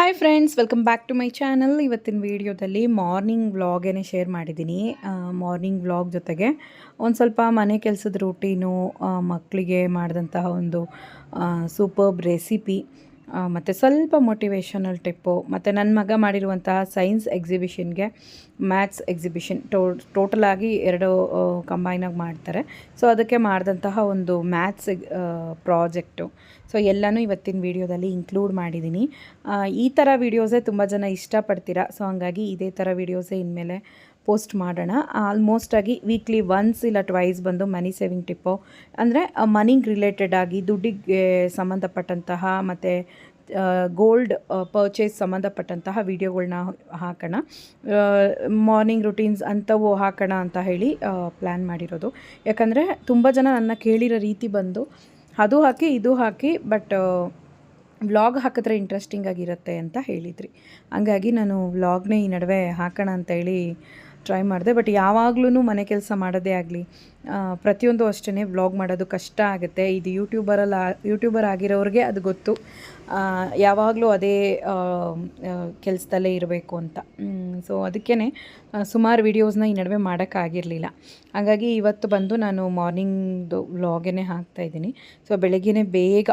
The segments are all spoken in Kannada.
Hi friends welcome back to my channel ಇವತ್ತಿನ ವೀಡಿಯೋದಲ್ಲಿ ಮಾರ್ನಿಂಗ್ ವ್ಲಾಗೇನೆ ಶೇರ್ ಮಾಡಿದ್ದೀನಿ. ಮಾರ್ನಿಂಗ್ ವ್ಲಾಗ್ ಜೊತೆಗೆ ಒಂದು ಸ್ವಲ್ಪ ಮನೆ ಕೆಲಸದ ರೂಟೀನು ಮಕ್ಕಳಿಗೆ ಮಾಡಿದಂತಹ ಒಂದು ಸೂಪರ್ಬ್ ರೆಸಿಪಿ ಮತ್ತು ಸ್ವಲ್ಪ ಮೋಟಿವೇಶನಲ್ ಟಿಪ್ಪು ಮತ್ತು ನನ್ನ ಮಗ ಮಾಡಿರುವಂತಹ ಸೈನ್ಸ್ ಎಕ್ಸಿಬಿಷನ್ಗೆ ಮ್ಯಾಥ್ಸ್ ಎಕ್ಸಿಬಿಷನ್ ಟೋ ಟೋಟಲಾಗಿ ಎರಡು ಕಂಬೈನಾಗಿ ಮಾಡ್ತಾರೆ. ಸೊ ಅದಕ್ಕೆ ಮಾಡಿದಂತಹ ಒಂದು ಮ್ಯಾಥ್ಸ್ ಪ್ರಾಜೆಕ್ಟು ಸೊ ಎಲ್ಲನೂ ಇವತ್ತಿನ ವೀಡಿಯೋದಲ್ಲಿ ಇನ್ಕ್ಲೂಡ್ ಮಾಡಿದ್ದೀನಿ ಈ ಥರ ವೀಡಿಯೋಸೇ ತುಂಬ ಜನ ಇಷ್ಟಪಡ್ತೀರಾ? ಸೊ ಹಂಗಾಗಿ ಇದೇ ಥರ ವೀಡಿಯೋಸೇ ಇನ್ಮೇಲೆ ಪೋಸ್ಟ್ ಮಾಡೋಣ. ಆಲ್ಮೋಸ್ಟ್ ಆಗಿ ವೀಕ್ಲಿ ಒನ್ಸ್ ಇಲ್ಲ ಟ್ವೈಸ್ ಬಂದು ಮನಿ ಸೇವಿಂಗ್ ಟಿಪ್ಪು ಅಂದರೆ ಮನಿಗೆ ರಿಲೇಟೆಡ್ ಆಗಿ ದುಡ್ಡಿಗೆ ಸಂಬಂಧಪಟ್ಟಂತಹ ಮತ್ತು ಗೋಲ್ಡ್ ಪರ್ಚೇಸ್ ಸಂಬಂಧಪಟ್ಟಂತಹ ವೀಡಿಯೋಗಳನ್ನ ಹಾಕೋಣ. ಮಾರ್ನಿಂಗ್ ರುಟೀನ್ಸ್ ಅಂಥವು ಹಾಕೋಣ ಅಂತ ಹೇಳಿ ಪ್ಲ್ಯಾನ್ ಮಾಡಿರೋದು. ಯಾಕಂದರೆ, ತುಂಬ ಜನ ನನ್ನ ಕೇಳಿರೋ ರೀತಿ ಬಂದು ಅದು ಹಾಕಿ, ಇದು ಹಾಕಿ ಬಟ್ ವ್ಲಾಗ್ ಹಾಕಿದ್ರೆ ಇಂಟ್ರೆಸ್ಟಿಂಗ್ ಆಗಿರುತ್ತೆ ಅಂತ ಹೇಳಿದ್ರಿ. ಹಂಗಾಗಿ ನಾನು ವ್ಲಾಗ್ನೇ ಈ ನಡುವೆ ಹಾಕೋಣ ಅಂತ ಹೇಳಿ ಟ್ರೈ ಮಾಡಿದೆ. ಬಟ್ ಯಾವಾಗಲೂ ಮನೆ ಕೆಲಸ ಮಾಡೋದೇ ಆಗಲಿ ಪ್ರತಿಯೊಂದು ಅಷ್ಟೇ ವ್ಲಾಗ್ ಮಾಡೋದು ಕಷ್ಟ ಆಗುತ್ತೆ. ಇದು ಯೂಟ್ಯೂಬರಲ್ಲಿ ಯೂಟ್ಯೂಬರ್ ಆಗಿರೋರಿಗೆ ಅದು ಗೊತ್ತು. ಯಾವಾಗಲೂ ಅದೇ ಕೆಲಸದಲ್ಲೇ ಇರಬೇಕು ಅಂತ. ಸೊ ಅದಕ್ಕೇ ಸುಮಾರು ವೀಡಿಯೋಸ್ನ ಈ ನಡುವೆ ಮಾಡೋಕ್ಕಾಗಿರಲಿಲ್ಲ ಹಾಗಾಗಿ ಇವತ್ತು ಬಂದು ನಾನು ಮಾರ್ನಿಂಗ್ದು ವ್ಲಾಗೇ ಹಾಕ್ತಾಯಿದ್ದೀನಿ ಸೊ ಬೆಳಗ್ಗೆ ಬೇಗ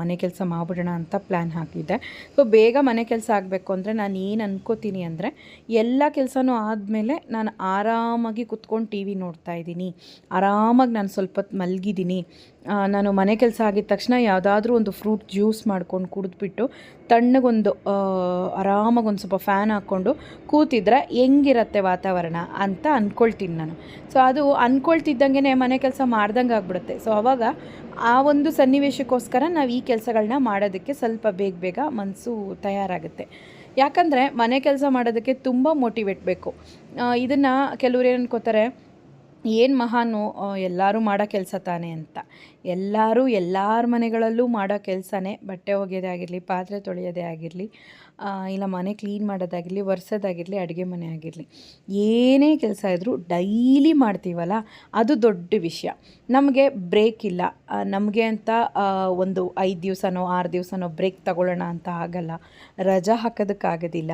ಮನೆ ಕೆಲಸ ಮಾಡಿಬಿಡೋಣ ಅಂತ ಪ್ಲ್ಯಾನ್ ಹಾಕಿದ್ದೆ. ಸೊ ಬೇಗ ಮನೆ ಕೆಲಸ ಆಗಬೇಕು ಅಂದರೆ ನಾನು ಏನು ಅನ್ಕೋತೀನಿ ಅಂದರೆ, ಎಲ್ಲ ಕೆಲಸನೂ ಆದಮೇಲೆ ನಾನು ಆರಾಮಾಗಿ ಕುತ್ಕೊಂಡು ಟಿ ವಿ ನೋಡ್ತಾ ಇದ್ದೀನಿ. ಆರಾಮಾಗಿ ನಾನು ಸ್ವಲ್ಪ ಮಲಗಿದ್ದೀನಿ. ನಾನು ಮನೆ ಕೆಲಸ ಆಗಿದ ತಕ್ಷಣ ಯಾವುದಾದ್ರೂ ಒಂದು ಫ್ರೂಟ್ ಜ್ಯೂಸ್ ಮಾಡ್ಕೊಂಡು ಕುಡಿದ್ಬಿಟ್ಟು, ತಣ್ಣಗೊಂದು ಆರಾಮಾಗಿ ಒಂದು ಸ್ವಲ್ಪ ಫ್ಯಾನ್ ಹಾಕ್ಕೊಂಡು ಕೂತಿದ್ರೆ ಹೆಂಗಿರತ್ತೆ ವಾತಾವರಣ ಅಂತ ಅಂದ್ಕೊಳ್ತೀನಿ ನಾನು. ಸೊ ಅದು ಅಂದ್ಕೊಳ್ತಿದ್ದಂಗೆ ಮನೆ ಕೆಲಸ ಮಾಡ್ದಂಗೆ ಆಗ್ಬಿಡುತ್ತೆ. ಸೊ ಅವಾಗ ಆ ಒಂದು ಸನ್ನಿವೇಶಕ್ಕೋಸ್ಕರ ನಾವು ಈ ಕೆಲಸಗಳನ್ನ ಮಾಡೋದಕ್ಕೆ ಸ್ವಲ್ಪ ಬೇಗ ಬೇಗ ಮನಸ್ಸು ತಯಾರಾಗುತ್ತೆ. ಯಾಕಂದರೆ ಮನೆ ಕೆಲಸ ಮಾಡೋದಕ್ಕೆ ತುಂಬ ಮೋಟಿವೇಟ್ ಬೇಕು. ಇದನ್ನು ಕೆಲವ್ರು ಏನು ಅನ್ಕೋತಾರೆ ಏನು ಮಹಾನು ಎಲ್ಲರೂ ಮಾಡೋ ಕೆಲಸ ತಾನೇ ಅಂತ. ಎಲ್ಲರೂ ಎಲ್ಲರ ಮನೆಗಳಲ್ಲೂ ಮಾಡೋ ಕೆಲಸನೇ ಬಟ್ಟೆ ಒಗೆಯೋದೇ ಆಗಿರಲಿ, ಪಾತ್ರೆ ತೊಳೆಯೋದೇ ಆಗಿರಲಿ ಇಲ್ಲ ಮನೆ ಕ್ಲೀನ್ ಮಾಡೋದಾಗಿರಲಿ, ಒರೆಸೋದಾಗಿರಲಿ, ಅಡುಗೆ ಮನೆ ಆಗಿರಲಿ, ಏನೇ ಕೆಲಸ ಇದ್ದರೂ ಡೈಲಿ ಮಾಡ್ತೀವಲ್ಲ, ಅದು ದೊಡ್ಡ ವಿಷಯ. ನಮಗೆ ಬ್ರೇಕ್ ಇಲ್ಲ. ನಮಗೆ ಅಂತ ಒಂದು ಐದು ದಿವಸನೋ, ಆರು ದಿವಸನೋ ಬ್ರೇಕ್ ತಗೊಳ್ಳೋಣ ಅಂತ ಆಗಲ್ಲ. ರಜಾ ಹಾಕೋದಕ್ಕಾಗೋದಿಲ್ಲ.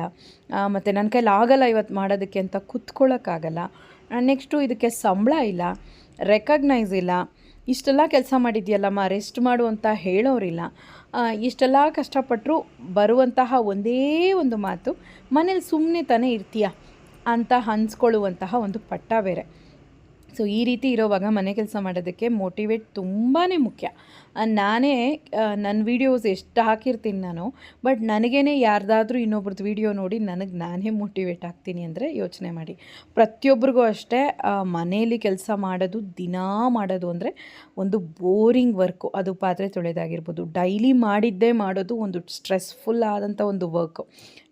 ಮತ್ತು ನನ್ನ ಕೈಲಿ ಆಗಲ್ಲ ಇವತ್ತು ಮಾಡೋದಕ್ಕೆ ಅಂತ ಕುತ್ಕೊಳ್ಳೋಕ್ಕಾಗಲ್ಲ ನೆಕ್ಸ್ಟು ಇದಕ್ಕೆ ಸಂಬಳ ಇಲ್ಲ ರೆಕಗ್ನೈಸ್ ಇಲ್ಲ. ಇಷ್ಟೆಲ್ಲ ಕೆಲಸ ಮಾಡಿದೆಯಲ್ಲಮ್ಮ ರೆಸ್ಟ್ ಮಾಡು ಅಂತ ಹೇಳೋರಿಲ್ಲ. ಇಷ್ಟೆಲ್ಲ ಕಷ್ಟಪಟ್ಟರು ಬರುವಂತಹ ಒಂದೇ ಒಂದು ಮಾತು, ಮನೇಲಿ ಸುಮ್ಮನೆ ತಾನೇ ಇರ್ತೀಯ ಅಂತ ಹಂಚ್ಕೊಳ್ಳುವಂತಹ ಒಂದು ಪಟ್ಟ ಬೇರೆ. ಸೊ ಈ ರೀತಿ ಇರೋವಾಗ ಮನೆ ಕೆಲಸ ಮಾಡೋದಕ್ಕೆ ಮೋಟಿವೇಟ್ ತುಂಬಾ ಮುಖ್ಯ. ನಾನೇ ನನ್ನ ವೀಡಿಯೋಸ್ ಎಷ್ಟು ಹಾಕಿರ್ತೀನಿ ನಾನು ಬಟ್ ನನಗೇನೆ ಯಾರ್ದಾದ್ರೂ ಇನ್ನೊಬ್ರದ್ದು ವೀಡಿಯೋ ನೋಡಿ ನನಗೆ ನಾನೇ ಮೋಟಿವೇಟ್ ಆಗ್ತೀನಿ ಅಂದರೆ ಯೋಚನೆ ಮಾಡಿ. ಪ್ರತಿಯೊಬ್ರಿಗೂ ಅಷ್ಟೇ ಮನೆಯಲ್ಲಿ ಕೆಲಸ ಮಾಡೋದು, ದಿನಾ ಮಾಡೋದು ಅಂದರೆ ಒಂದು ಬೋರಿಂಗ್ ವರ್ಕು. ಅದು ಪಾತ್ರೆ ತೊಳೆದಾಗಿರ್ಬೋದು. ಡೈಲಿ ಮಾಡಿದ್ದೇ ಮಾಡೋದು ಒಂದು ಸ್ಟ್ರೆಸ್ಫುಲ್ ಆದಂಥ ಒಂದು ವರ್ಕು.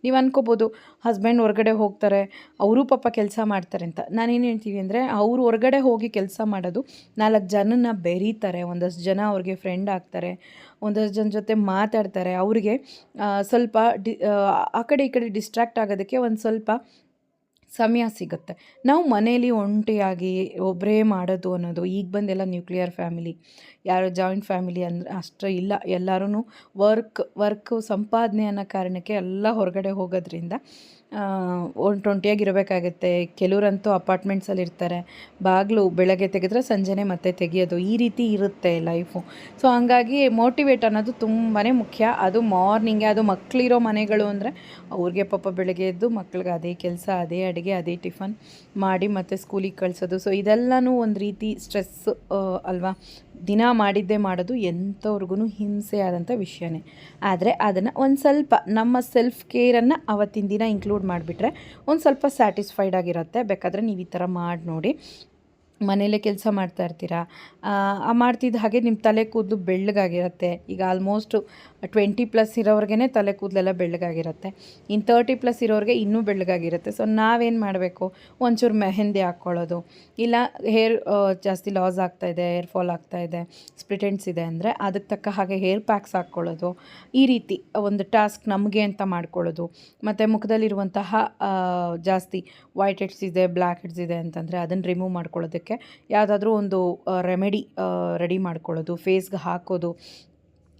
ನೀವು ಅನ್ಕೋಬೋದು ಹಸ್ಬೆಂಡ್ ಹೊರಗಡೆ ಹೋಗ್ತಾರೆ, ಅವರು ಪಾಪ ಕೆಲಸ ಮಾಡ್ತಾರೆ ಅಂತ. ನಾನೇನು ಹೇಳ್ತೀವಿ ಅಂದರೆ, ಅವರು ಹೊರಗಡೆ ಹೋಗಿ ಕೆಲಸ ಮಾಡೋದು, ನಾಲ್ಕು ಜನನ ಬೆರೀತಾರೆ. ಒಂದಷ್ಟು ಜನ ಅವ್ರಿಗೆ ಫ್ರೆಂಡ್ ಆಗ್ತಾರೆ, ಒಂದಷ್ಟು ಜನ ಜೊತೆ ಮಾತಾಡ್ತಾರೆ. ಅವರಿಗೆ ಸ್ವಲ್ಪ ಡಿ, ಆ ಕಡೆ ಈ ಕಡೆ ಡಿಸ್ಟ್ರ್ಯಾಕ್ಟ್ ಆಗೋದಕ್ಕೆ ಒಂದು ಸ್ವಲ್ಪ ಸಮಯ ಸಿಗುತ್ತೆ. ನಾವು ಮನೇಲಿ ಒಂಟಿಯಾಗಿ ಒಬ್ಬರೇ ಮಾಡೋದು ಅನ್ನೋದು, ಈಗ ಬಂದೆಲ್ಲ ನ್ಯೂಕ್ಲಿಯರ್ ಫ್ಯಾಮಿಲಿ ಯಾರು ಜಾಯಿಂಟ್ ಫ್ಯಾಮಿಲಿ ಅಂದರೆ ಅಷ್ಟು ಇಲ್ಲ. ಎಲ್ಲರೂ ವರ್ಕ್ ವರ್ಕು ಸಂಪಾದನೆ ಅನ್ನೋ ಕಾರಣಕ್ಕೆ ಎಲ್ಲ ಹೊರಗಡೆ ಹೋಗೋದ್ರಿಂದ ಒಂಟೊಂಟಿಯಾಗಿರಬೇಕಾಗತ್ತೆ ಕೆಲವರಂತೂ ಅಪಾರ್ಟ್ಮೆಂಟ್ಸಲ್ಲಿ ಇರ್ತಾರೆ. ಬಾಗಿಲು ಬೆಳಗ್ಗೆ ತೆಗೆದ್ರೆ ಸಂಜೆನೆ ಮತ್ತೆ ತೆಗೆಯೋದು. ಈ ರೀತಿ ಇರುತ್ತೆ ಲೈಫು ಸೊ ಹಂಗಾಗಿ ಮೋಟಿವೇಟ್ ಅನ್ನೋದು ತುಂಬಾ ಮುಖ್ಯ. ಅದು ಮಾರ್ನಿಂಗೆ ಅದು ಮಕ್ಕಳಿರೋ ಮನೆಗಳು ಅಂದರೆ ಅವ್ರಿಗೆ ಪಾಪ ಬೆಳಗ್ಗೆ ಎದ್ದು ಮಕ್ಳಿಗೆ ಅದೇ ಕೆಲಸ, ಅದೇ ಅಡುಗೆ, ಅದೇ ಟಿಫನ್ ಮಾಡಿ ಮತ್ತೆ ಸ್ಕೂಲಿಗೆ ಕಳಿಸೋದು. ಸೊ ಇದೆಲ್ಲನೂ ಒಂದು ರೀತಿ ಸ್ಟ್ರೆಸ್ ಅಲ್ವಾ? ದಿನ ಮಾಡಿದ್ದೇ ಮಾಡೋದು ಎಂಥವ್ರಿಗೂ ಹಿಂಸೆ ಆದಂಥ ವಿಷಯನೇ. ಆದರೆ ಅದನ್ನು ಒಂದು ಸ್ವಲ್ಪ ನಮ್ಮ ಸೆಲ್ಫ್ ಕೇರನ್ನು ಅವತ್ತಿನ ದಿನ ಇನ್ಕ್ಲೂಡ್ ಮಾಡಿಬಿಟ್ರೆ ಒಂದು ಸ್ವಲ್ಪ ಸ್ಯಾಟಿಸ್ಫೈಡ್ ಆಗಿರುತ್ತೆ. ಬೇಕಾದರೆ ನೀವು ಈ ಥರ ಮಾಡಿ ನೋಡಿ. ಮನೇಲೇ ಕೆಲಸ ಮಾಡ್ತಾ ಇರ್ತೀರಾ? ಮಾಡ್ತಿದ್ದ ಹಾಗೆ ನಿಮ್ಮ ತಲೆ ಕೂದಲು ಬೆಳ್ಳಗಾಗಿರುತ್ತೆ. ಈಗ ಆಲ್ಮೋಸ್ಟು ಟ್ವೆಂಟಿ ಪ್ಲಸ್ ಇರೋವ್ರಿಗೆ ತಲೆ ಕೂದಲೆಲ್ಲ ಬೆಳ್ಳಗಾಗಿರುತ್ತೆ. ಇನ್ನು ತರ್ಟಿ ಪ್ಲಸ್ ಇರೋರಿಗೆ ಇನ್ನೂ ಬೆಳ್ಳಗಾಗಿರುತ್ತೆ. ಸೊ ನಾವೇನು ಮಾಡಬೇಕು? ಒಂಚೂರು ಮೆಹೆಂದಿ ಹಾಕ್ಕೊಳ್ಳೋದು. ಇಲ್ಲ, ಹೇರ್ ಜಾಸ್ತಿ ಲಾಸ್ ಆಗ್ತಾ ಇದೆ, ಹೇರ್ ಫಾಲ್ ಆಗ್ತಾ ಇದೆ, ಸ್ಪ್ಲಿಟೆಂಟ್ಸ್ ಇದೆ ಅಂದರೆ ಅದಕ್ಕೆ ತಕ್ಕ ಹಾಗೆ ಹೇರ್ ಪ್ಯಾಕ್ಸ್ ಹಾಕ್ಕೊಳ್ಳೋದು. ಈ ರೀತಿ ಒಂದು ಟಾಸ್ಕ್ ನಮಗೆ ಅಂತ ಮಾಡ್ಕೊಳ್ಳೋದು. ಮತ್ತು ಮುಖದಲ್ಲಿರುವಂತಹ ಜಾಸ್ತಿ ವೈಟ್ ಹೆಡ್ಸ್ ಇದೆ ಬ್ಲ್ಯಾಕ್ ಹೆಡ್ಸ್ ಇದೆ ಅಂತಂದರೆ ಅದನ್ನು ರಿಮೂವ್ ಮಾಡ್ಕೊಳ್ಳೋದಕ್ಕೆ ಯಾವುದಾದ್ರೂ ಒಂದು ರೆಮಿಡಿ ರೆಡಿ ಮಾಡ್ಕೊಳ್ಳೋದು. ಫೇಸ್ಗೆ ಹಾಕೋದು.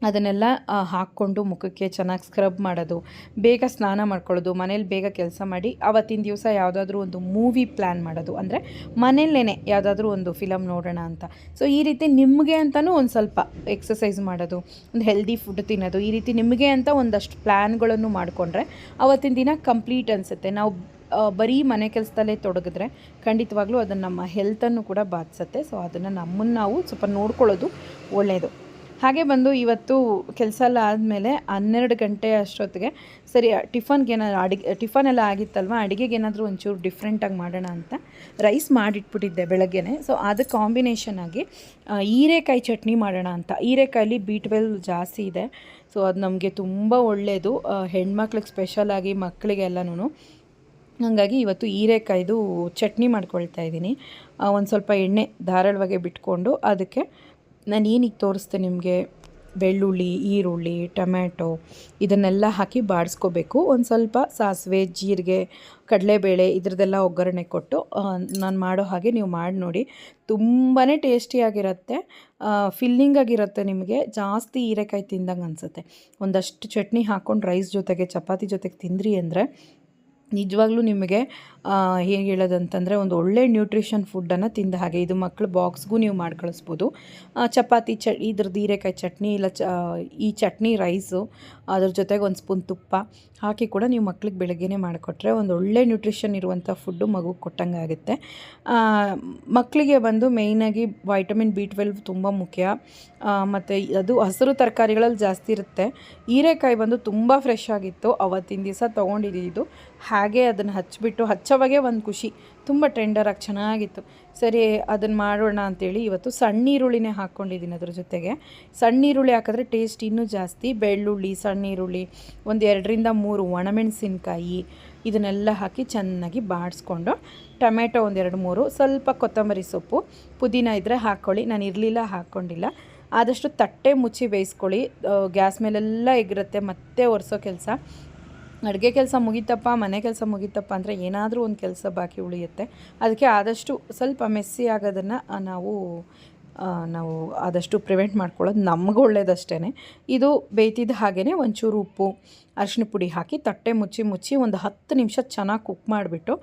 ಅದನ್ನೆಲ್ಲ ಹಾಕ್ಕೊಂಡು ಮುಖಕ್ಕೆ ಚೆನ್ನಾಗಿ ಸ್ಕ್ರಬ್ ಮಾಡೋದು, ಬೇಗ ಸ್ನಾನ ಮಾಡ್ಕೊಳ್ಳೋದು, ಮನೇಲಿ ಬೇಗ ಕೆಲಸ ಮಾಡಿ ಅವತ್ತಿನ ದಿವಸ ಯಾವುದಾದ್ರೂ ಒಂದು ಮೂವಿ ಪ್ಲ್ಯಾನ್ ಮಾಡೋದು. ಅಂದರೆ ಮನೆಯಲ್ಲೇ ಯಾವುದಾದ್ರೂ ಒಂದು ಫಿಲಮ್ ನೋಡೋಣ ಅಂತ. ಸೊ ಈ ರೀತಿ ನಿಮಗೆ ಅಂತಲೂ ಒಂದು ಸ್ವಲ್ಪ ಎಕ್ಸಸೈಸ್ ಮಾಡೋದು, ಒಂದು ಹೆಲ್ದಿ ಫುಡ್ ತಿನ್ನೋದು, ಈ ರೀತಿ ನಿಮಗೆ ಅಂತ ಒಂದಷ್ಟು ಪ್ಲ್ಯಾನ್ಗಳನ್ನು ಮಾಡಿಕೊಂಡ್ರೆ ಅವತ್ತಿನ ದಿನ ಕಂಪ್ಲೀಟ್ ಅನಿಸುತ್ತೆ. ನಾವು ಬರೀ ಮನೆ ಕೆಲಸದಲ್ಲೇ ತೊಡಗಿದ್ರೆ ಖಂಡಿತವಾಗ್ಲೂ ಅದನ್ನು ನಮ್ಮ ಹೆಲ್ತನ್ನು ಕೂಡ ಬಾಧಿಸುತ್ತೆ ಸೊ ಅದನ್ನು ನಮ್ಮನ್ನು ನಾವು ಸ್ವಲ್ಪ ನೋಡ್ಕೊಳ್ಳೋದು ಒಳ್ಳೆಯದು ಹಾಗೆ ಬಂದು ಇವತ್ತು ಕೆಲಸ ಎಲ್ಲ ಆದಮೇಲೆ ಹನ್ನೆರಡು ಗಂಟೆ ಅಷ್ಟೊತ್ತಿಗೆ, ಸರಿ, ಟಿಫನ್ಗೆ ಏನಾದ್ರು ಅಡುಗೆ, ಟಿಫನ್ ಎಲ್ಲ ಆಗಿತ್ತಲ್ವ, ಅಡುಗೆಗೆ ಏನಾದರೂ ಒಂಚೂರು ಡಿಫ್ರೆಂಟಾಗಿ ಮಾಡೋಣ ಅಂತ ರೈಸ್ ಮಾಡಿಟ್ಬಿಟ್ಟಿದ್ದೆ ಬೆಳಗ್ಗೆನೆ. ಸೊ ಅದು ಕಾಂಬಿನೇಷನ್ ಆಗಿ ಹೀರೆಕಾಯಿ ಚಟ್ನಿ ಮಾಡೋಣ ಅಂತ. ಹೀರೆಕಾಯಲ್ಲಿ ಬಿ ಟ್ವೆಲ್ ಜಾಸ್ತಿ ಇದೆ. ಸೊ ಅದು ನಮಗೆ ತುಂಬ ಒಳ್ಳೆಯದು ಹೆಣ್ಮಕ್ಳಿಗೆ ಸ್ಪೆಷಲಾಗಿ ಮಕ್ಕಳಿಗೆಲ್ಲನೂ ಹಾಗಾಗಿ ಇವತ್ತು ಹೀರೆಕಾಯ್ದು ಚಟ್ನಿ ಮಾಡ್ಕೊಳ್ತಾ ಇದ್ದೀನಿ. ಒಂದು ಸ್ವಲ್ಪ ಎಣ್ಣೆ ಧಾರಾಳವಾಗಿ ಬಿಟ್ಕೊಂಡು ಅದಕ್ಕೆ ನಾನು ಏನೀಗ ತೋರಿಸ್ತೆ ನಿಮಗೆ, ಬೆಳ್ಳುಳ್ಳಿ, ಈರುಳ್ಳಿ, ಟೊಮ್ಯಾಟೊ ಇದನ್ನೆಲ್ಲ ಹಾಕಿ ಬಾಡಿಸ್ಕೋಬೇಕು. ಒಂದು ಸ್ವಲ್ಪ ಸಾಸಿವೆ, ಜೀರಿಗೆ, ಕಡಲೆಬೇಳೆ ಇದ್ರದ್ದೆಲ್ಲ ಒಗ್ಗರಣೆ ಕೊಟ್ಟು ನಾನು ಮಾಡೋ ಹಾಗೆ ನೀವು ಮಾಡಿ ನೋಡಿ. ತುಂಬಾ ಟೇಸ್ಟಿಯಾಗಿರುತ್ತೆ ಫಿಲ್ಲಿಂಗ್ ಆಗಿರುತ್ತೆ ನಿಮಗೆ. ಜಾಸ್ತಿ ಹೀರೆಕಾಯಿ ತಿಂದಂಗೆ ಅನಿಸುತ್ತೆ. ಒಂದಷ್ಟು ಚಟ್ನಿ ಹಾಕ್ಕೊಂಡು ರೈಸ್ ಜೊತೆಗೆ, ಚಪಾತಿ ಜೊತೆಗೆ ತಿಂದ್ರಿ ಅಂದರೆ ನಿಜವಾಗ್ಲೂ ನಿಮಗೆ ಹೇಗೆ ಹೇಳೋದಂತಂದರೆ ಒಂದು ಒಳ್ಳೆ ನ್ಯೂಟ್ರಿಷನ್ ಫುಡ್ಡನ್ನು ತಿಂದ ಹಾಗೆ ಇದು ಮಕ್ಕಳು ಬಾಕ್ಸ್ಗೂ ನೀವು ಮಾಡಿ ಕಳಿಸ್ಬೋದು ಚಪಾತಿ ಚ, ಇದ್ರದ್ದು ಹೀರೆಕಾಯಿ ಚಟ್ನಿ ಇಲ್ಲ ಚ ಈ ಚಟ್ನಿ ರೈಸು ಅದ್ರ ಜೊತೆಗೆ ಒಂದು ಸ್ಪೂನ್ ತುಪ್ಪ ಹಾಕಿ ಕೂಡ ನೀವು ಮಕ್ಳಿಗೆ ಬೆಳಗ್ಗೆನೇ ಮಾಡಿಕೊಟ್ರೆ ಒಂದು ಒಳ್ಳೆ ನ್ಯೂಟ್ರಿಷನ್ ಇರುವಂಥ ಫುಡ್ಡು ಮಗುಗೆ ಕೊಟ್ಟಂಗೆ ಆಗುತ್ತೆ. ಮಕ್ಕಳಿಗೆ ಬಂದು ಮೇಯ್ನಾಗಿ ವೈಟಮಿನ್ ಬಿ ಟ್ವೆಲ್ವ್ ತುಂಬ ಮುಖ್ಯ. ಮತ್ತು ಅದು ಹಸಿರು ತರಕಾರಿಗಳಲ್ಲಿ ಜಾಸ್ತಿ ಇರುತ್ತೆ. ಹೀರೆಕಾಯಿ ಬಂದು ತುಂಬ ಫ್ರೆಶ್ ಆಗಿತ್ತು. ಅವತ್ತಿನ ದಿವಸ ತೊಗೊಂಡಿದ್ದು ಹಾಗೆ ಅದನ್ನು ಹಚ್ಬಿಟ್ಟು ಹಚ್ಚೋವಾಗೆ ಒಂದು ಖುಷಿ. ತುಂಬ ಟ್ರೆಂಡರಾಗಿ ಚೆನ್ನಾಗಿತ್ತು. ಸರಿ ಅದನ್ನು ಮಾಡೋಣ ಅಂತೇಳಿ ಇವತ್ತು ಸಣ್ಣ ಈರುಳ್ಳಿನೇ ಹಾಕ್ಕೊಂಡಿದ್ದೀನಿ ಅದ್ರ ಜೊತೆಗೆ. ಸಣ್ಣ ಈರುಳ್ಳಿ ಹಾಕಿದ್ರೆ ಟೇಸ್ಟ್ ಇನ್ನೂ ಜಾಸ್ತಿ. ಬೆಳ್ಳುಳ್ಳಿ ಸಣ್ಣ ಈರುಳ್ಳಿ ಒಂದು ಎರಡರಿಂದ ಮೂರು ಒಣಮೆಣಸಿನ್ಕಾಯಿ, ಇದನ್ನೆಲ್ಲ ಹಾಕಿ ಚೆನ್ನಾಗಿ ಬಾಡಿಸ್ಕೊಂಡು ಟೊಮೆಟೊ ಒಂದೆರಡು ಮೂರು, ಸ್ವಲ್ಪ ಕೊತ್ತಂಬರಿ ಸೊಪ್ಪು, ಪುದೀನ ಇದ್ದರೆ ಹಾಕ್ಕೊಳ್ಳಿ ನಾನು ಇರಲಿಲ್ಲ ಹಾಕ್ಕೊಂಡಿಲ್ಲ ಆದಷ್ಟು ತಟ್ಟೆ ಮುಚ್ಚಿ ಬೇಯಿಸ್ಕೊಳ್ಳಿ. ಗ್ಯಾಸ್ ಮೇಲೆಲ್ಲ ಎಗ್ರತ್ತೆ, ಮತ್ತೆ ಒರೆಸೋ ಕೆಲಸ. ಅಡುಗೆ ಕೆಲಸ ಮುಗೀತಪ್ಪ, ಮನೆ ಕೆಲಸ ಮುಗೀತಪ್ಪ ಅಂದರೆ ಏನಾದರೂ ಒಂದು ಕೆಲಸ ಬಾಕಿ ಉಳಿಯುತ್ತೆ. ಅದಕ್ಕೆ ಆದಷ್ಟು ಸ್ವಲ್ಪ ಮೆಸ್ಸಿ ಆಗೋದನ್ನು ನಾವು ನಾವು ಆದಷ್ಟು ಪ್ರಿವೆಂಟ್ ಮಾಡ್ಕೊಳ್ಳೋದು ನಮಗೂ ಒಳ್ಳೇದಷ್ಟೇ ಇದು ಬೇಯ್ತಿದ್ದ ಹಾಗೇ ಒಂಚೂರು ಉಪ್ಪು ಅರಿಶಿನ ಪುಡಿ ಹಾಕಿ ತಟ್ಟೆ ಮುಚ್ಚಿ ಮುಚ್ಚಿ ಒಂದು ಹತ್ತು ನಿಮಿಷ ಚೆನ್ನಾಗಿ ಕುಕ್ ಮಾಡಿಬಿಟ್ಟು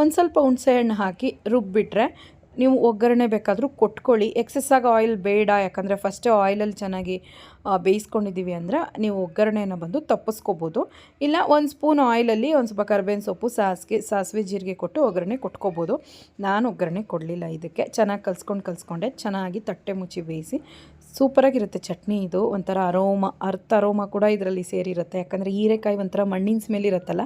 ಒಂದು ಸ್ವಲ್ಪ ಹುಣಸೆಹಣ್ಣು ಹಾಕಿ ರುಬ್ಬಿಟ್ರೆ ನೀವು ಒಗ್ಗರಣೆ ಬೇಕಾದರೂ ಕೊಟ್ಕೊಳ್ಳಿ. ಎಕ್ಸಸ್ ಆಗಿ ಆಯಿಲ್ ಬೇಡ ಯಾಕಂದರೆ ಫಸ್ಟೇ ಆಯಿಲಲ್ಲಿ ಚೆನ್ನಾಗಿ ಬೇಯಿಸ್ಕೊಂಡಿದ್ದೀವಿ ಅಂದರೆ ನೀವು ಒಗ್ಗರಣೆನ ಬಂದು ತಪ್ಪಿಸ್ಕೋಬೋದು. ಇಲ್ಲ, ಒಂದು ಸ್ಪೂನ್ ಆಯಿಲಲ್ಲಿ ಒಂದು ಸ್ವಲ್ಪ ಕರ್ಬೇವಿನ ಸೊಪ್ಪು, ಸಾಸಿಗೆ, ಸಾಸಿವೆ ಜೀರಿಗೆ ಕೊಟ್ಟು ಒಗ್ಗರಣೆ ಕೊಟ್ಕೋಬೋದು. ನಾನು ಒಗ್ಗರಣೆ ಕೊಡಲಿಲ್ಲ ಇದಕ್ಕೆ. ಚೆನ್ನಾಗಿ ಕಲ್ಸ್ಕೊಂಡು ಕಲ್ಸ್ಕೊಂಡೆ. ಚೆನ್ನಾಗಿ ತಟ್ಟೆ ಮುಚ್ಚಿ ಬೇಯಿಸಿ ಸೂಪರಾಗಿರುತ್ತೆ ಚಟ್ನಿ ಇದು. ಒಂಥರ ಅರೋಮ, ಅರ್ಥ ಅರೋಮ ಕೂಡ ಇದರಲ್ಲಿ ಸೇರಿರುತ್ತೆ. ಯಾಕಂದರೆ ಹೀರೆಕಾಯಿ ಒಂಥರ ಮಣ್ಣಿನ ಸ್ಮೆಲ್ ಇರುತ್ತಲ್ಲ,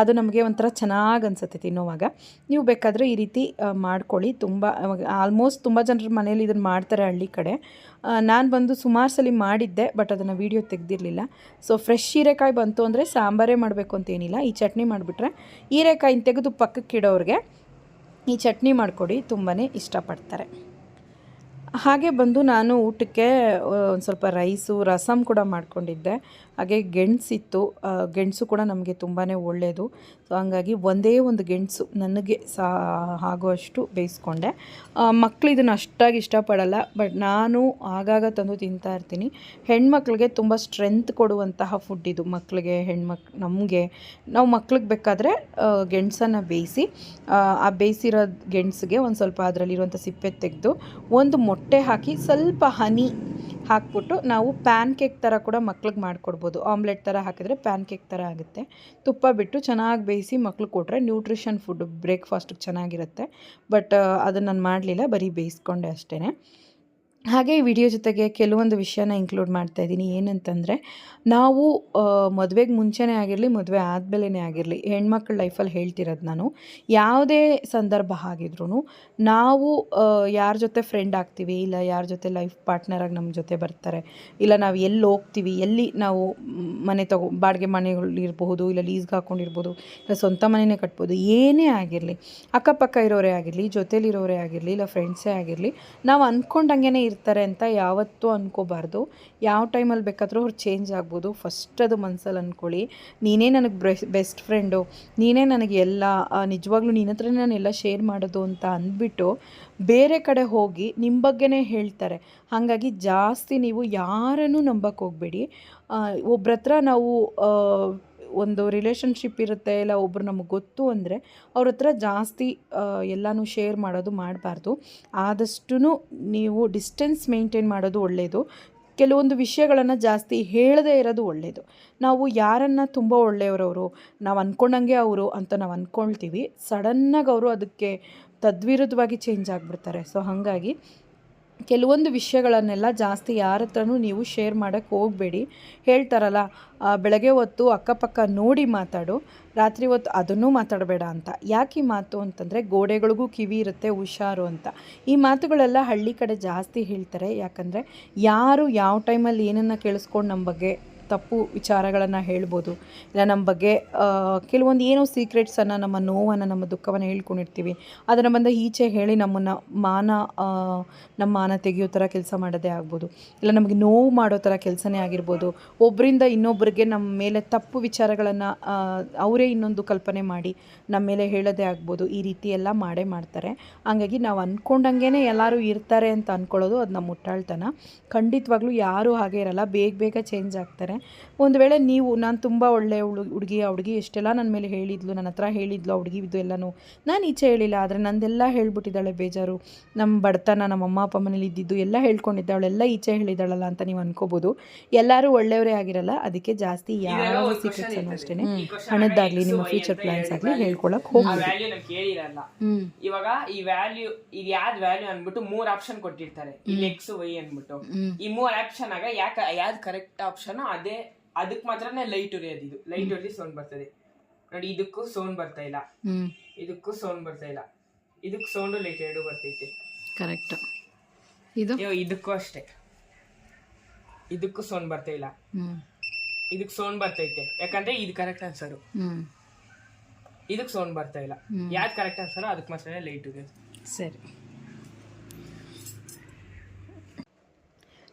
ಅದು ನಮಗೆ ಒಂಥರ ಚೆನ್ನಾಗಿ ಅನಿಸುತ್ತೆ ತಿನ್ನೋವಾಗ. ನೀವು ಬೇಕಾದರೆ ಈ ರೀತಿ ಮಾಡ್ಕೊಳ್ಳಿ. ತುಂಬ ಆಲ್ಮೋಸ್ಟ್ ತುಂಬ ಜನರ ಮನೇಲಿ ಇದನ್ನು ಮಾಡ್ತಾರೆ ಹಳ್ಳಿ ಕಡೆ. ನಾನು ಬಂದು ಸುಮಾರು ಸಲ ಮಾಡಿದ್ದೆ, ಬಟ್ ಅದನ್ನು ವೀಡಿಯೋ ತೆಗೆದಿರಲಿಲ್ಲ. ಸೊ ಫ್ರೆಶ್ ಹೀರೆಕಾಯಿ ಬಂತು ಅಂದರೆ ಸಾಂಬಾರೇ ಮಾಡಬೇಕು ಅಂತೇನಿಲ್ಲ ಈ ಚಟ್ನಿ ಮಾಡಿಬಿಟ್ರೆ ಹೀರೆಕಾಯಿನ ತೆಗೆದು ಪಕ್ಕಕ್ಕೆ ಇಡೋರಿಗೆ ಈ ಚಟ್ನಿ ಮಾಡಿಕೊಡಿ. ತುಂಬಾ ಇಷ್ಟಪಡ್ತಾರೆ. ಹಾಗೆ ಬಂದು ನಾನು ಊಟಕ್ಕೆ ಒಂದು ಸ್ವಲ್ಪ ರೈಸು ರಸಮ್ ಕೂಡ ಮಾಡ್ಕೊಂಡಿದ್ದೆ. ಹಾಗೆ ಗೆಣಸಿತ್ತು ಗೆಣಸು ಕೂಡ ನಮಗೆ ತುಂಬಾ ಒಳ್ಳೆಯದು ಸೊ ಹಂಗಾಗಿ ಒಂದೇ ಒಂದು ಗೆಣಸು ನನಗೆ ಸಾ, ಆಗುವಷ್ಟು ಬೇಯಿಸ್ಕೊಂಡೆ. ಮಕ್ಕಳು ಇದನ್ನು ಅಷ್ಟಾಗಿ ಇಷ್ಟಪಡಲ್ಲ, ಬಟ್ ನಾನು ಆಗಾಗ ತಂದು ತಿಂತಾ ಇರ್ತೀನಿ. ಹೆಣ್ಮಕ್ಳಿಗೆ ತುಂಬ ಸ್ಟ್ರೆಂತ್ ಕೊಡುವಂತಹ ಫುಡ್ ಇದು ಮಕ್ಕಳಿಗೆ ಹೆಣ್ಮಕ್, ನಮಗೆ. ನಾವು ಮಕ್ಳಿಗೆ ಬೇಕಾದರೆ ಗೆಣಸನ್ನು ಬೇಯಿಸಿ, ಆ ಬೇಯಿಸಿರೋ ಗೆಣಸಿಗೆ ಒಂದು ಸ್ವಲ್ಪ ಅದರಲ್ಲಿರುವಂಥ ಸಿಪ್ಪೆ ತೆಗೆದು, ಒಂದು ಮೊಟ್ಟೆ ಹಾಕಿ ಸ್ವಲ್ಪ ಹನಿ ಹಾಕ್ಬಿಟ್ಟು ನಾವು ಪ್ಯಾನ್ ಕೇಕ್ ಥರ ಕೂಡ ಮಕ್ಳಿಗೆ ಮಾಡಿಕೊಡ್ಬೋದು. ಆಮ್ಲೆಟ್ ಥರ ಹಾಕಿದರೆ ಪ್ಯಾನ್ ಕೇಕ್ ಥರ ಆಗುತ್ತೆ. ತುಪ್ಪ ಬಿಟ್ಟು ಚೆನ್ನಾಗಿ ಬೇಯಿಸಿ ಮಕ್ಳಿಗೆ ಕೊಟ್ಟರೆ ನ್ಯೂಟ್ರಿಷನ್ ಫುಡ್ ಬ್ರೇಕ್ಫಾಸ್ಟಿಗೆ ಚೆನ್ನಾಗಿರುತ್ತೆ. ಬಟ್ ಅದನ್ನು ನಾನು ಮಾಡಲಿಲ್ಲ, ಬರೀ ಬೇಯಿಸ್ಕೊಂಡೆ ಅಷ್ಟೇ ಹಾಗೆ ಈ ವಿಡಿಯೋ ಜೊತೆಗೆ ಕೆಲವೊಂದು ವಿಷಯನ ಇನ್ಕ್ಲೂಡ್ ಮಾಡ್ತಾ ಇದ್ದೀನಿ. ಏನಂತಂದರೆ, ನಾವು ಮದುವೆಗೆ ಮುಂಚೆನೇ ಆಗಿರಲಿ, ಮದುವೆ ಆದಮೇಲೆ ಆಗಿರಲಿ, ಹೆಣ್ಮಕ್ಳ ಲೈಫಲ್ಲಿ ಹೇಳ್ತಿರೋದು ನಾನು. ಯಾವುದೇ ಸಂದರ್ಭ ಆಗಿದ್ರೂ ನಾವು ಯಾರ ಜೊತೆ ಫ್ರೆಂಡ್ ಆಗ್ತೀವಿ, ಇಲ್ಲ ಯಾರ ಜೊತೆ ಲೈಫ್ ಪಾರ್ಟ್ನರಾಗಿ ನಮ್ಮ ಜೊತೆ ಬರ್ತಾರೆ, ಇಲ್ಲ ನಾವು ಎಲ್ಲಿ ಹೋಗ್ತೀವಿ, ಎಲ್ಲಿ ನಾವು ಮನೆ ತಗೋ, ಬಾಡಿಗೆ ಇರಬಹುದು, ಇಲ್ಲ ಲೀಸ್ಗೆ ಹಾಕ್ಕೊಂಡಿರ್ಬೋದು ಇಲ್ಲ ಸ್ವಂತ ಮನೆಯೇ ಕಟ್ಬೋದು, ಏನೇ ಆಗಿರಲಿ, ಅಕ್ಕಪಕ್ಕ ಇರೋರೇ ಆಗಿರಲಿ, ಜೊತೇಲಿರೋರೇ ಆಗಿರಲಿ, ಇಲ್ಲ ಫ್ರೆಂಡ್ಸೇ ಆಗಿರಲಿ, ನಾವು ಅಂದ್ಕೊಂಡಂಗೆ ಇರ್ತಾರೆ ಅಂತ ಯಾವತ್ತೂ ಅಂದ್ಕೋಬಾರ್ದು ಯಾವ ಟೈಮಲ್ಲಿ ಬೇಕಾದರೂ ಅವ್ರು ಚೇಂಜ್ ಆಗ್ಬೋದು. ಫಸ್ಟ್ ಅದು ಮನಸ್ಸಲ್ಲಿ ಅಂದ್ಕೊಳ್ಳಿ ನೀನೇ ನನಗೆ ಬೆಸ್ಟ್ ಫ್ರೆಂಡು ನೀನೇ ನನಗೆ ಎಲ್ಲ ನಿಜವಾಗ್ಲೂ ನಿನ್ನ ನಾನು ಎಲ್ಲ ಶೇರ್ ಮಾಡೋದು ಅಂತ ಅಂದ್ಬಿಟ್ಟು ಬೇರೆ ಕಡೆ ಹೋಗಿ ನಿಮ್ಮ ಬಗ್ಗೆನೇ ಹೇಳ್ತಾರೆ. ಹಾಗಾಗಿ ಜಾಸ್ತಿ ನೀವು ಯಾರನ್ನೂ ನಂಬಕ್ಕೆ ಹೋಗಬೇಡಿ. ಒಬ್ರ ಹತ್ರ ನಾವು ಒಂದು ರಿಲೇಷನ್ಶಿಪ್ ಇರುತ್ತೆ ಇಲ್ಲ ಒಬ್ರು ನಮಗೆ ಗೊತ್ತು ಅಂದರೆ ಅವ್ರ ಹತ್ರ ಜಾಸ್ತಿ ಎಲ್ಲನೂ ಶೇರ್ ಮಾಡೋದು ಮಾಡಬಾರ್ದು. ಆದಷ್ಟು ನೀವು ಡಿಸ್ಟೆನ್ಸ್ ಮೇಂಟೈನ್ ಮಾಡೋದು ಒಳ್ಳೆಯದು ಕೆಲವೊಂದು ವಿಷಯಗಳನ್ನು ಜಾಸ್ತಿ ಹೇಳದೇ ಇರೋದು ಒಳ್ಳೆಯದು ನಾವು ಯಾರನ್ನು ತುಂಬ ಒಳ್ಳೆಯವರವರು, ನಾವು ಅಂದ್ಕೊಂಡಂಗೆ ಅವರು ಅಂತ ನಾವು ಅಂದ್ಕೊಳ್ತೀವಿ ಸಡನ್ನಾಗಿ ಅವರು ಅದಕ್ಕೆ ತದ್ವಿರುದ್ಧವಾಗಿ ಚೇಂಜ್ ಆಗಿಬಿಡ್ತಾರೆ. ಸೊ ಹಾಗಾಗಿ ಕೆಲವೊಂದು ವಿಷಯಗಳನ್ನೆಲ್ಲ ಜಾಸ್ತಿ ಯಾರ ಹತ್ರನೂ ನೀವು ಶೇರ್ ಮಾಡೋಕ್ಕೆ ಹೋಗಬೇಡಿ. ಹೇಳ್ತಾರಲ್ಲ ಬೆಳಗ್ಗೆ ಹೊತ್ತು ಅಕ್ಕಪಕ್ಕ ನೋಡಿ ಮಾತಾಡು, ರಾತ್ರಿ ಹೊತ್ತು ಅದನ್ನೂ ಮಾತಾಡಬೇಡ ಅಂತ. ಯಾಕೆ ಮಾತು ಅಂತಂದರೆ ಗೋಡೆಗಳಿಗೂ ಕಿವಿ ಇರುತ್ತೆ, ಹುಷಾರು ಅಂತ. ಈ ಮಾತುಗಳೆಲ್ಲ ಹಳ್ಳಿ ಕಡೆ ಜಾಸ್ತಿ ಹೇಳ್ತಾರೆ. ಯಾಕಂದರೆ ಯಾರು ಯಾವ ಟೈಮಲ್ಲಿ ಏನನ್ನು ಕೇಳಿಸ್ಕೊಂಡು ನಮ್ಮ ಬಗ್ಗೆ ತಪ್ಪು ವಿಚಾರಗಳನ್ನು ಹೇಳ್ಬೋದು. ಇಲ್ಲ ನಮ್ಮ ಬಗ್ಗೆ ಕೆಲವೊಂದು ಏನೋ ಸೀಕ್ರೆಟ್ಸನ್ನು ನಮ್ಮ ನೋವನ್ನು, ನಮ್ಮ ದುಃಖವನ್ನು ಹೇಳ್ಕೊಂಡಿರ್ತೀವಿ. ಅದನ್ನು ಬಂದ ಈಚೆ ಹೇಳಿ ನಮ್ಮನ್ನು ಮಾನ ನಮ್ಮ ಮಾನ ತೆಗೆಯೋ ಥರ ಕೆಲಸ ಮಾಡೋದೇ ಆಗ್ಬೋದು. ಇಲ್ಲ, ನಮಗೆ ನೋವು ಮಾಡೋ ಥರ ಕೆಲಸನೇ ಆಗಿರ್ಬೋದು. ಒಬ್ಬರಿಂದ ಇನ್ನೊಬ್ಬರಿಗೆ ನಮ್ಮ ಮೇಲೆ ತಪ್ಪು ವಿಚಾರಗಳನ್ನು ಅವರೇ ಇನ್ನೊಂದು ಕಲ್ಪನೆ ಮಾಡಿ ನಮ್ಮ ಮೇಲೆ ಹೇಳೋದೇ ಆಗ್ಬೋದು. ಈ ರೀತಿ ಎಲ್ಲ ಮಾಡೇ ಮಾಡ್ತಾರೆ. ಹಾಗಾಗಿ ನಾವು ಅಂದ್ಕೊಂಡಂಗೆ ಎಲ್ಲರೂ ಇರ್ತಾರೆ ಅಂತ ಅಂದ್ಕೊಳ್ಳೋದು ಅದು ನಮ್ಮ ಮುಟ್ಟಾಳ್ತನ. ಖಂಡಿತವಾಗ್ಲೂ ಯಾರೂ ಹಾಗೆ ಇರಲ್ಲ. ಬೇಗ ಬೇಗ ಚೇಂಜ್ ಆಗ್ತಾರೆ. ಒಂದು ವೇಳೆ ನೀವು ನಾನು ತುಂಬ ಒಳ್ಳೆ ಹುಡುಗಿ ಆ ಹುಡುಗಿ ಎಷ್ಟೆಲ್ಲ ನನ್ನ ಮೇಲೆ ಹೇಳಿದ್ಲು ನನ್ನ ಹತ್ರ ಹೇಳಿದ್ಲು ಆ ಹುಡುಗಿ ಇದು ಎಲ್ಲನೂ ನಾನು ಈಚೆ ಹೇಳಿಲ್ಲ. ಆದರೆ ನಂದೆಲ್ಲ ಹೇಳ್ಬಿಟ್ಟಿದ್ದಾಳೆ ಬೇಜಾರು. ನಮ್ಮ ಬಡತನ ನಮ್ಮ ಅಮ್ಮ ಅಪ್ಪ ಮನೇಲಿ ಇದ್ದಿದ್ದು ಎಲ್ಲ ಹೇಳ್ಕೊಂಡಿದ್ದಾಳೆ ಅವಳೆಲ್ಲ ಈಚೆ ಹೇಳಿದಾಳಲ್ಲ ಅಂತ ನೀವು ಅನ್ಕೋಬೋದು. ಎಲ್ಲರೂ ಒಳ್ಳೆಯವರೇ ಆಗಿರಲ್ಲ ಅದಕ್ಕೆ ಜಾಸ್ತಿ ಯಾವ ಸೀಕ್ರೆಟ್ಸ್ ಅನ್ನು ಅಷ್ಟೇ ಹಣದ್ದಾಗಲಿ ನಿಮ್ಮ ಫ್ಯೂಚರ್ ಪ್ಲಾನ್ಸ್ ಆಗಲಿ ಹೇಳ್ಕೊಳಕ್ಕೆ ಹೋಗಿ ಇವಾಗ ಈ ವ್ಯಾಲ್ಯೂ ಇದು ಯಾವ್ದ್ ವ್ಯಾಲ್ಯೂ ಅನ್ಬಿಟ್ಟು ಮೂರ್ ಆಪ್ಷನ್ ಕೊಟ್ಟಿರ್ತಾರೆ. ಇಲ್ಲಿ ಎಕ್ಸ್ ವೈ ಅನ್ಬಿಟ್ಟು. ಈ ಮೂರ್ ಆಪ್ಷನ್ ಆಗ ಯಾಕ ಯಾವ್ದು ಕರೆಕ್ಟ್ ಆಪ್ಷನ್ ಅದೇ ಅದಕ್ ಮಾತ್ರನೇ ಲೈಟ್ ಉರಿಯೋದು ಇದು. ಲೈಟ್ ಉರಿ ಸೌಂಡ್ ಬರ್ತದೆ. ನೋಡಿ ಇದಕ್ಕೂ ಸೌಂಡ್ ಬರ್ತಾ ಇಲ್ಲ. ಇದಕ್ಕೂ ಸೌಂಡ್ ಬರ್ತಾ ಇಲ್ಲ. ಇದಕ್ ಸೌಂಡ್ ಲೈಟ್ ಎರಡು ಬರ್ತೈತೆ. ಕರೆಕ್ಟ್ ಇದು? ಅಯ್ಯೋ ಇದಕ್ಕೂ ಅಷ್ಟೇ. ಇದಕ್ಕೂ ಸೌಂಡ್ ಬರ್ತಾ ಇಲ್ಲ. ಹ್ಞೂ ಇದಕ್ ಸೌಂಡ್ ಬರ್ತೈತೆ. ಯಾಕಂದ್ರೆ ಇದು ಕರೆಕ್ಟ್ ಆನ್ಸರ್ ಹ್ಞೂ ಇದಕ್ ಸೌಂಡ್ ಬರ್ತಾ ಇಲ್ಲ. ಯಾವ್ದು ಕರೆಕ್ಟ್ ಆನ್ಸರ್ ಅದಕ್ಕೆ ಮಾತ್ರನೇ ಲೈಟ್ ಉರಿಯೋದು. ಸರಿ.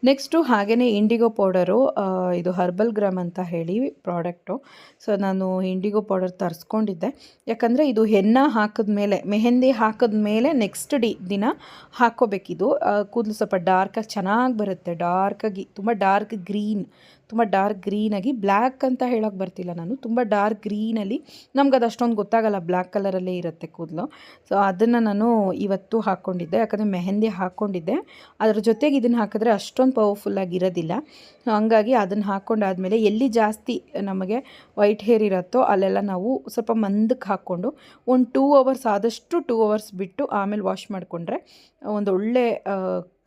ನೆಕ್ಸ್ಟು ಹಾಗೆಯೇ ಇಂಡಿಗೋ ಪೌಡರು ಇದು ಹರ್ಬಲ್ ಗ್ರಾಮ್ ಅಂತ ಹೇಳಿ ಪ್ರಾಡಕ್ಟು. ಸೊ, ನಾನು ಇಂಡಿಗೋ ಪೌಡರ್ ತರಿಸ್ಕೊಂಡಿದ್ದೆ. ಯಾಕಂದರೆ ಇದು ಹೆನ್ನ ಹಾಕಿದ ಹಾಕಿದ್ಮೇಲೆ ಹಾಕಿದ ಮೇಲೆ ನೆಕ್ಸ್ಟ್ ಡಿ, ದಿನ ಹಾಕ್ಕೋಬೇಕಿದು. ಕೂದಲು ಸ್ವಲ್ಪ ಡಾರ್ಕಾಗಿ ಚೆನ್ನಾಗಿ ಬರುತ್ತೆ, ಡಾರ್ಕಾಗಿ, ತುಂಬ ಡಾರ್ಕ್ ಗ್ರೀನ್. ತುಂಬ ಡಾರ್ಕ್ ಗ್ರೀನಾಗಿ ಬ್ಲ್ಯಾಕ್ ಅಂತ ಹೇಳೋಕ್ಕೆ ಬರ್ತಿಲ್ಲ ನಾನು. ತುಂಬ ಡಾರ್ಕ್ ಗ್ರೀನಲ್ಲಿ ನಮ್ಗೆ ಅದು ಅಷ್ಟೊಂದು ಗೊತ್ತಾಗಲ್ಲ ಬ್ಲ್ಯಾಕ್ ಕಲರಲ್ಲೇ ಇರುತ್ತೆ ಕೂದಲು. ಸೊ ಅದನ್ನು ನಾನು ಇವತ್ತು ಹಾಕ್ಕೊಂಡಿದ್ದೆ ಯಾಕಂದರೆ ಮೆಹಂದಿ ಹಾಕ್ಕೊಂಡಿದ್ದೆ ಅದ್ರ ಜೊತೆಗೆ ಇದನ್ನು ಹಾಕಿದ್ರೆ ಅಷ್ಟೊಂದು ಪವರ್ಫುಲ್ಲಾಗಿ ಇರೋದಿಲ್ಲ. ಹಂಗಾಗಿ ಅದನ್ನು ಹಾಕ್ಕೊಂಡಾದ್ಮೇಲೆ ಎಲ್ಲಿ ಜಾಸ್ತಿ ನಮಗೆ ವೈಟ್ ಹೇರ್ ಇರುತ್ತೋ ಅಲ್ಲೆಲ್ಲ ನಾವು ಸ್ವಲ್ಪ ಮಂದಕ್ಕೆ ಹಾಕ್ಕೊಂಡು ಒಂದು ಟೂ ಅವರ್ಸ್ ಆದಷ್ಟು ಟೂ ಅವರ್ಸ್ ಬಿಟ್ಟು ಆಮೇಲೆ ವಾಶ್ ಮಾಡಿಕೊಂಡ್ರೆ ಒಂದು ಒಳ್ಳೆ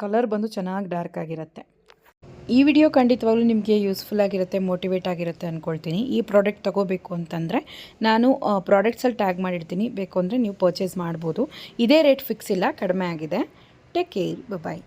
ಕಲರ್ ಬಂದು ಚೆನ್ನಾಗಿ ಡಾರ್ಕ್ ಆಗಿರುತ್ತೆ. ಈ ವಿಡಿಯೋ ಖಂಡಿತವಾಗ್ಲೂ ನಿಮಗೆ ಯೂಸ್ಫುಲ್ ಆಗಿರುತ್ತೆ ಮೋಟಿವೇಟ್ ಆಗಿರುತ್ತೆ ಅಂದ್ಕೊಳ್ತೀನಿ ಈ ಪ್ರಾಡಕ್ಟ್ ತೊಗೋಬೇಕು ಅಂತಂದರೆ ನಾನು ಪ್ರಾಡಕ್ಟ್ಸಲ್ಲಿ ಟ್ಯಾಗ್ ಮಾಡಿರ್ತೀನಿ. ಬೇಕು ಅಂದರೆ ನೀವು ಪರ್ಚೇಸ್ ಮಾಡ್ಬೋದು. ಇದೇ ರೇಟ್ ಫಿಕ್ಸ್ ಇಲ್ಲ, ಕಡಿಮೆ ಆಗಿದೆ. Take care bye